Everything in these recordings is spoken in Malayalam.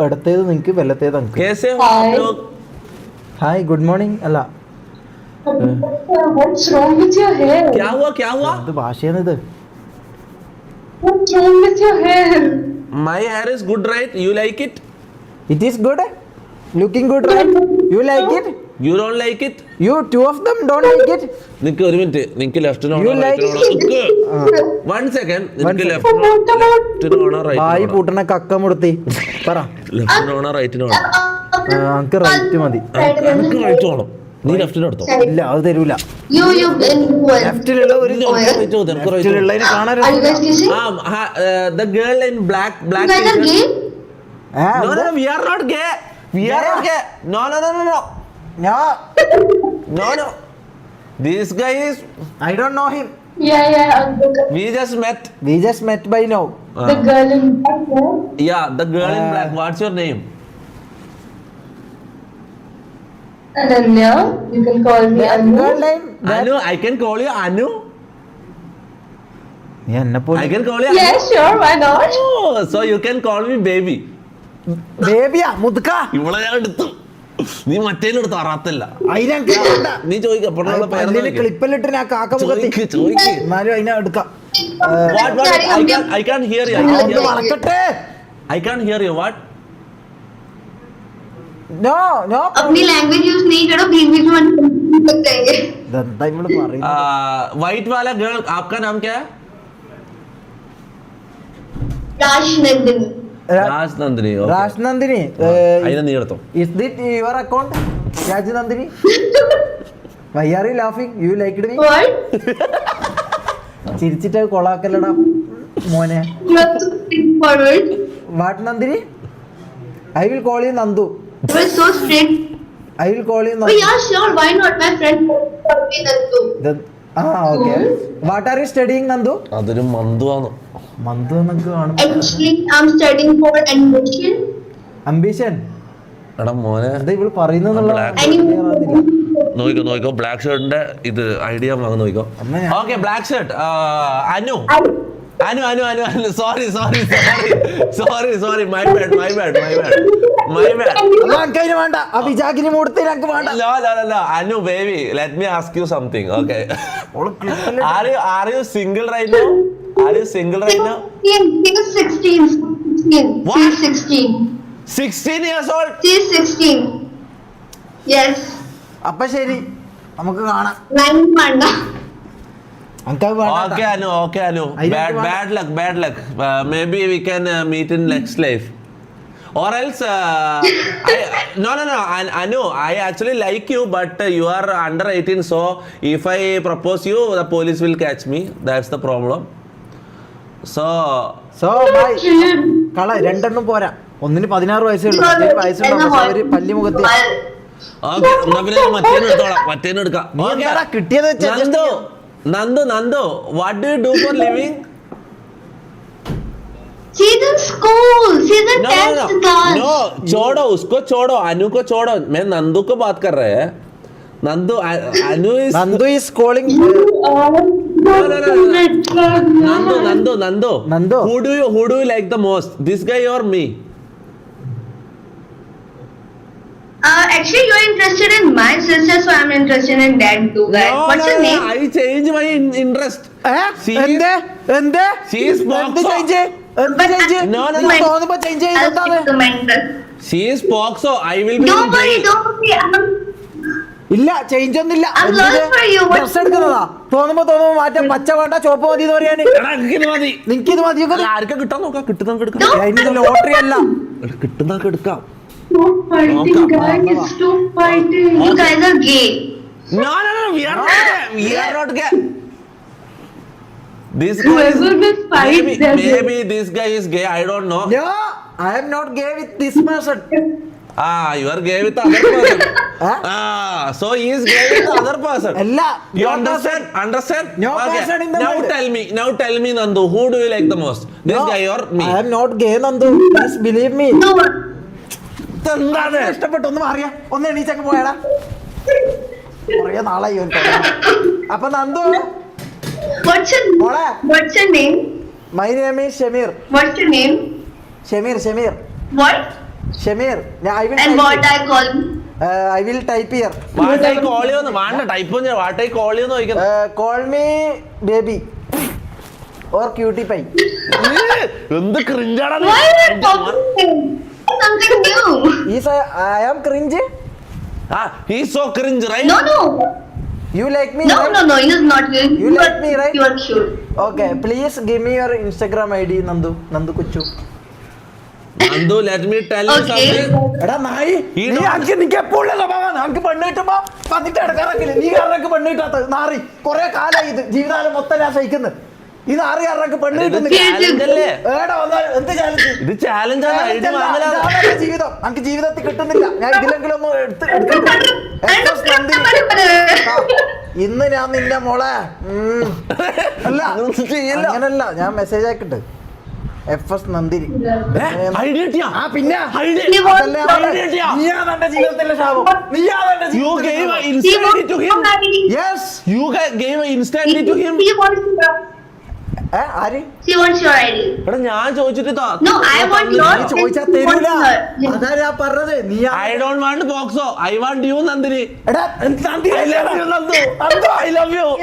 ഇടത്തേത് നിങ്ങക്ക് വെല്ലത്തേത് ഹായ് ഗുഡ് മോർണിംഗ് അല്ല. ഭാഷയാണ് ഇത് my hair is good right you like it it is good looking good right you like it you don't like it? You two of them don't like it നിക്ക് ഒരു മിനിറ്റ്. നിക്ക് ലെഫ്റ്റിനോ You like one second One നിക്ക് റൈറ്റ് പൂട്ടണ കക്ക മുടത്തി പറ. ലെഫ്റ്റിനോ റൈറ്റിനോ നമുക്ക് റൈറ്റ് മതി. എനിക്ക് റൈറ്റ് വേണം. നീ ലെഫ്റ്റിന് എടുത്തോ? ഇല്ല അത് തരൂല. You, you influence. ലെഫ്റ്റിലുള്ള ഒരു നിനക്ക് ലെഫ്റ്റിലുള്ളതിനെ കാണാൻ Are you guys kissing? ആ the girl in black black we are not gay. We are not gay. No, no, no, no, no. No, no. This guy is. I don't know him Yeah, yeah. The, We just met. We just met by now. the girl in black hair. Yeah, the girl in Uh, black. What's your name? Ananya. You can call me Anu. Anu. I can call you Anu. നീ എന്നെ I പോലെ can call you Yeah, sure. Why not? Oh, so you can call me baby. ബേബിയാ മുതുക്ക ഇവളെ ഞാൻ എടുത്തു നീ മറ്റേലെടുത്തു അറാത്തല്ല അതിനൊക്കെ വേണ്ട. നീ ചോദിക്ക പെണ്ണുള്ള പല്ലിന് പേര് ക്ലിപ്പിലിട്ട് ഞാൻ കാക്ക മുഖത്തി ചോദിക്ക് ചോദിക്ക് എന്നാലും അതിനെ എടുക്കാം What, what, I can't, I can't hear you. I can't ഒന്ന് hear you. വളക്കട്ടെ I can't hear you. What? No no अपनी लैंग्वेज यूज नहीं करो बीच बीच में लग जाएंगे ഇതെന്താ ഇവള് പറയുന്നത് व्हाइट वाला गर्ल आपका नाम क्या है राज नंदिनी രാജ്നന്ദിനി രാജ്നന്ദിനി അതിനെ നീ എടുത്തോ. Is this your account Rajnandini? Why are you laughing you like ചിരിച്ചിട്ട് കൊളാക്കല്ലടാ മോനെ. What Nandini? I will call you Nandu I will call you Nandu ah okay what are you studying Nandu അതൊരു മന്തുവാന്ന് മന്ദു എന്നൊക്കെ കാണും Actually, I'm studying for admission. Ambition എടാ മോനെ എന്താ ഇവൾ പറയുന്നുള്ള നോക്കിക്കോ നോക്കിക്കോ ബ്ലാക്ക് ഷർട്ടിന്റെ ഇത് ഐഡിയ വാങ്ങി നോക്കിക്കോ. അമ്മ okay black shirt Anu. Anu Anu Anu Anu sorry sorry sorry sorry sorry my bad my bad my bad my bad ഞാൻ വേണ്ട. അഭിജാഗിനി മൂർത്തി ഞാൻ വേണ്ട. La la la Anu baby let me ask you something okay are you are you single right no are you single right no yes 16 16 now sixteen years old yes അപ്പൊ ശരി നമുക്ക് കാണാം. I don't Bad, want- bad luck, bad luck. Uh, maybe we can uh, meet in next life. Or else, uh, I, no, no, no. I, know I actually like you, but uh, you are under 18. So if I propose you, the police will catch me. That's the problem. So so bye കള രണ്ടെണ്ണം പോരാ ഒന്നിന് പതിനാറ് വയസ്സേ ഉള്ളൂ മറ്റേ വയസ്സുണ്ടോ പക്ഷെ അവർ പല്ലി മുഖത്ത് ഓക്കെ എന്നാ പിന്നെ ഞാൻ മറ്റേനെ എടുത്തോളാം മറ്റേനെ എടുക്കാം കിട്ടിയത് വെച്ച് Nando, Nando, what do you do for living? No छोड़ो उसको छोड़ो अनु को छोड़ो। मैं नंदू को बात कर रहे हैं। Nandu Anu is Nandu is calling Nandu Nandu Nandu. Nandu. Who do you who do you like the most this guy or me Uh, actually, you're interested in my sister, so I'm interested in that too. Guys. no, What's no, your no, name? I change my in- interest is- എന്ത് എന്ത് She is എന്ത് Foxo. ചേഞ്ച് എന്ത് But ചേഞ്ച് No, no, നീ no. തോന്നുമ്പോ ചേഞ്ച് I'll ചെയ്തെന്താണ് speak to mentor. she is Foxo I will be Don't worry, don't worry. I'm, ഇല്ല ചേഞ്ച് ഒന്നുമില്ല I'm loyal for you. What- dress എടുക്കുന്നതാ തോന്നുമ്പോ തോന്നുമ്പോ മാറ്റം പച്ച വേണ്ട ചോപ്പ് മതി എന്ന് പറയാന് എടാ, എനിക്കിത് മതി നിനക്കിത് മതി ആർക്കാ കിട്ടാൻ നോക്കാം കിട്ടുന്ന എടുക്കാം അതിന് ലോട്ടറി അല്ല എടാ, കിട്ടുന്നതൊക്കെ എടുക്കാം Stop fighting, guys. Stop fighting. You guys are gay. No, no, no. We are not gay. We are not gay. This Whoever will fight maybe, them. maybe this guy is gay. I don't know. No, I am not gay with this person. Ah, you are gay with other person. huh? Ah, so he is gay with other person. Allah, you, you understand? Understand? No okay. person in the now world. tell me, now tell me, Nandu, who do you like the most? This no, guy or me? I am not gay, Nandu. Just believe me. No. എന്താണ്? ഇഷ്ടപ്പെട്ടു. ഒന്ന് മാറിയ. ഒന്ന് എണീച്ചൊക്കെ പോയടാ. കൊറേ നാളായി. അപ്പൊ നന്ദു? മോളെ? My name. Is Shameer name? Shameer Shameer what Shameer I will I call? I will type here വാട്ടായി കോളിയോന്ന് വേണ്ട ടൈപ്പ് ഒന്ന്. What I call me baby or cutie pie എന്ത് ക്രിഞ്ചാടാ Why are is I am cringe ah he so cringe right No, no. You like me No, no, no. He's not you. You like me, right? You are cute. Okay please give me your Instagram ID Nandu Nandu കൊച്ചു Nandu let me tell you Okay. Something എടാ നായി ഈ നീ ഡോ- നിക്ക് നിനക്ക് എപ്പോഴുള്ള സ്വഭാവമാണ് അനക്ക് പെണ്ണ് കിട്ടുമ്പോ വന്നിട്ട് എടുക്കാറൊക്കെ നീ കാരണം പെണ്ണ് കിട്ടാത്തത് നാറി കൊറേ കാലായി ഇത് ജീവിതകാലം മൊത്തം ഞാൻ സഹിക്കുന്നത് ഈ അറിയാറൊക്കെ പെണ്ണ് ഇത് കിട്ടുന്നില്ല. ഇത് ജീവിതം. നമുക്ക് ജീവിതത്തിൽ കിട്ടുന്നില്ല. ഞാൻ ഇതിലെങ്കിലും ഒന്ന് എടുത്ത് ഇന്ന് ഞാൻ നിന്റെ മോളെ അല്ല. അങ്ങനല്ല ഞാൻ മെസ്സേജ് ആക്കിട്ട് എഫ് എസ് നന്ദിനി ആ പിന്നെ? ജീവിതത്തിലെ ആര് She wants your ID. എടാ ഞാൻ ചോദിച്ചിട്ട് No, I want നീ yours. ചോദിച്ചാ and he തരൂല wants അതാ ഞാൻ പറഞ്ഞത് നീ ഐ ഡോണ്ട് വാണ്ട് ബോക്സോ ഐ വാണ്ട് യു നന്ദിനി എടാ നന്ദി നന്ദു. നന്ദു.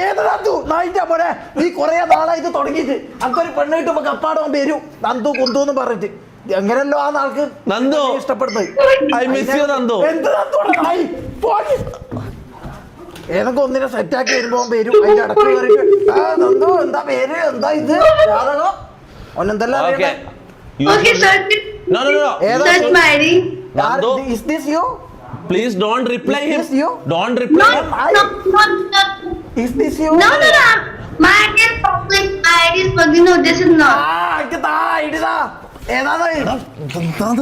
ഏത് നന്ദു നായിന്റെ മോനെ നീ കൊറേ നാളായിട്ട് തുടങ്ങിയിട്ട് അനക്കൊരു പെണ്ണ് കിട്ടുമ്പോ കപ്പാടോ വരും നന്ദു കുന്തു എന്ന് പറഞ്ഞിട്ട് എങ്ങനെയല്ലോ ആ നാൾക്ക് നന്ദു. ഇഷ്ടപ്പെടുന്നത് ഐ മിസ് യു നന്ദു. എന്ത്? പോടി. ഏതൊക്കെ ഒന്നിനെ സെറ്റാക്കി വരുമ്പോ അവൻ വരും അതിന്റെ അടക്കം കയറിയിട്ട് ആ നന്ദു എന്താ പേര് എന്താ ഇത് ജാതകം ഓനെന്തെല്ലാം okay Okay, search it. No, no, no. ഏതാ? Search my Nandu is this you Please don't reply him. No, no, no, no. Is this you No, no, no. My ID is public. My ID is public. No, this is ആ not. എനിക്ക് താ ഇടുതാ ഏതാണ്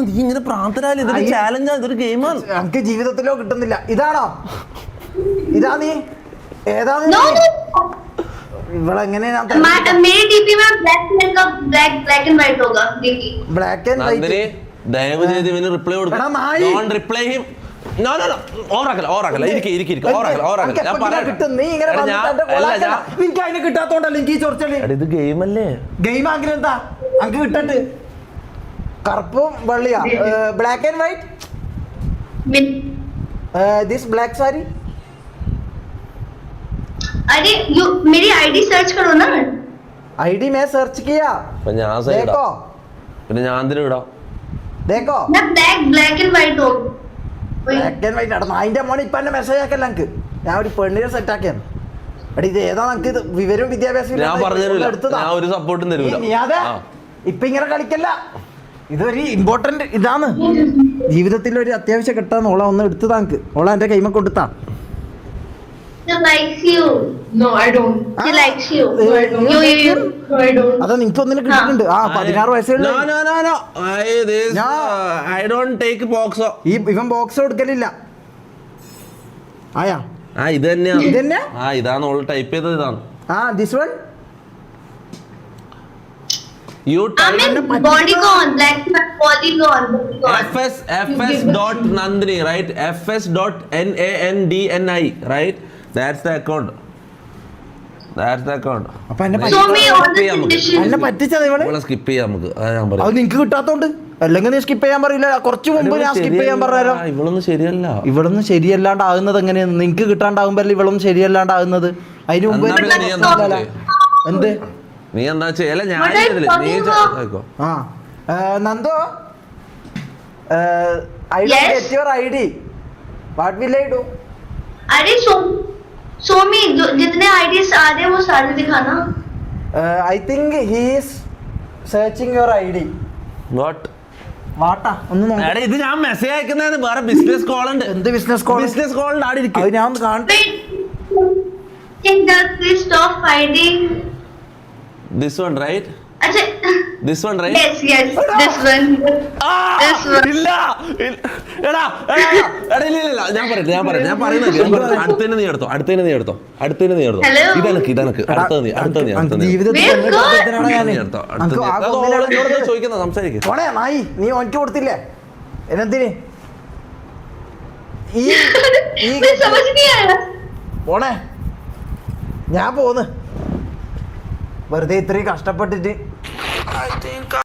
നീ ഇങ്ങനെ പ്രാന്തരാൽ ഇതൊരു അയ്യ. ചാലഞ്ചാ ഇതൊരു ഗെയിമാണ് എനിക്ക് ജീവിതത്തിലോ കിട്ടുന്നില്ല ഇതാണോ ഇതാ നീ. ഏതാ ഇവളെങ്ങനെ black and white reply non reply him no no no ഞാൻ ഇത് ഗെയിം അല്ലേ ഗെയിം കറുപ്പും വെള്ളിയാ. Black and white this black sari? अरे यू मेरी आईडी सर्च करो ना ഐ ഡി മേ സെർച്ച് കിയാ അപ്പൊ ഞാൻ സൈഡ് ദേക്കോ പിന്നെ ഞാൻ എന്തിനും ഇടാം ദേക്കോ मैं ब्लैक ब्लैक एंड व्हाइट हो ബ്ലാക്ക് ആൻഡ് വൈറ്റ് നടന്നു അതിന്റെ മോനെ ഇപ്പൊ എന്നെ മെസ്സേജ് ആക്കല്ല എനിക്ക് ഞാൻ ഒരു പെണ്ണിനെ സെറ്റ് ആക്കിയാണ് എടാ ഇത് ഏതാ നമുക്ക് ഇത് വിവരവും വിദ്യാഭ്യാസവും ഞാൻ ഇല്ലാത്ത പറഞ്ഞു തരൂല എടുത്തതാ. ഞാൻ ഒരു സപ്പോർട്ടും തരൂല നീ- നീ അതെ ആ. ഇപ്പൊ ഇങ്ങനെ കളിക്കല്ല ഇതൊരു ഇമ്പോർട്ടന്റ് ഇതാണ് ജീവിതത്തിൽ ഒരു അത്യാവശ്യ ഘട്ടം ഓള ഒന്ന് എടുത്തതാ എനിക്ക് ഓള എന്റെ കൈമ കൊടുത്താ She likes you. No, I don't. She Ah. likes you. Eh, You, you you, like you. him? No, I don't. അതാ നിനക്ക് ഒന്നിനെ കിട്ടിയിട്ടുണ്ട് ആ പതിനാറ് വയസ്സുള്ള No, no, no, no. I, this, No. uh, I don't take boxo. ഈ ഇവൻ ബോക്സ് കൊടുക്കലില്ല ആയാ ആ ഇത് തന്നെയാണ് ഇതന്നെ ആ ഇതാണ് ഓൾ ടൈപ്പ് ചെയ്തത് ഇതാണ് ആ this one you I'm in bodycon. Black bodycon. bodycon. F S F S dot Nandini right F S dot N A N D N I right that's the account skip കിട്ടാത്തോണ്ട്. അല്ലെങ്കിൽ നീ സ്കിപ്പ് ചെയ്യാൻ പറയില്ല. കുറച്ച് മുമ്പ് ഞാൻ സ്കിപ്പ് ചെയ്യാൻ പറഞ്ഞാലോ ഇവളൊന്നും ശരിയല്ല. ഇവിടുന്ന് ശരിയല്ലാണ്ടാകുന്നത് എങ്ങനെയാണ് നിനക്ക് കിട്ടാണ്ടാകുമ്പോഴല്ലേ ഇവിടും ശരിയല്ലാണ്ടാകുന്നത്. അതിന് മുമ്പ് എന്ത് നീ എന്താ നന്ദോ? I D I D. What will ഇടൂ मी जो जितने आईडीज आ रहे हैं वो सारे दिखाना I think he's searching your I D What? വാട്ടാ ഒന്ന് നോക്ക്. എടാ ഇത് ഞാൻ മെസ്സേജ് അയക്കുന്നതാണ് വേറെ ബിസിനസ് കോൾ ഉണ്ട് എന്ത് ബിസിനസ് കോൾ ബിസിനസ് കോൾ ഉണ്ട് ആടെ ഇരിക്കും അത് ഞാൻ ഒന്ന് കാണട്ടെ Wait, think that please stop fighting. This one right अच्छा this one ഞാൻ പറയട്ടെ ഞാൻ പറയട്ടെ. ഞാൻ പറയുന്നത് അടുത്തന്നെ നീ എടുത്തോ അടുത്തന്നെ നീ എടുത്തോ അടുത്തന്നെ നീ എടുത്തോ. ഇതെനക്ക് ഇതെനക്ക്. അടുത്ത നീ അടുത്ത നീ അടുത്ത നീ എടുത്തോ. ചോദിക്കുന്നത് സംസാരിക്കും. നീ ഒനിക്ക് കൊടുത്തില്ലേ? എന്നെന്തിന്? പോണേ ഞാൻ പോന്ന്. വെറുതെ ഇത്രയും കഷ്ടപ്പെട്ടിട്ട് I think I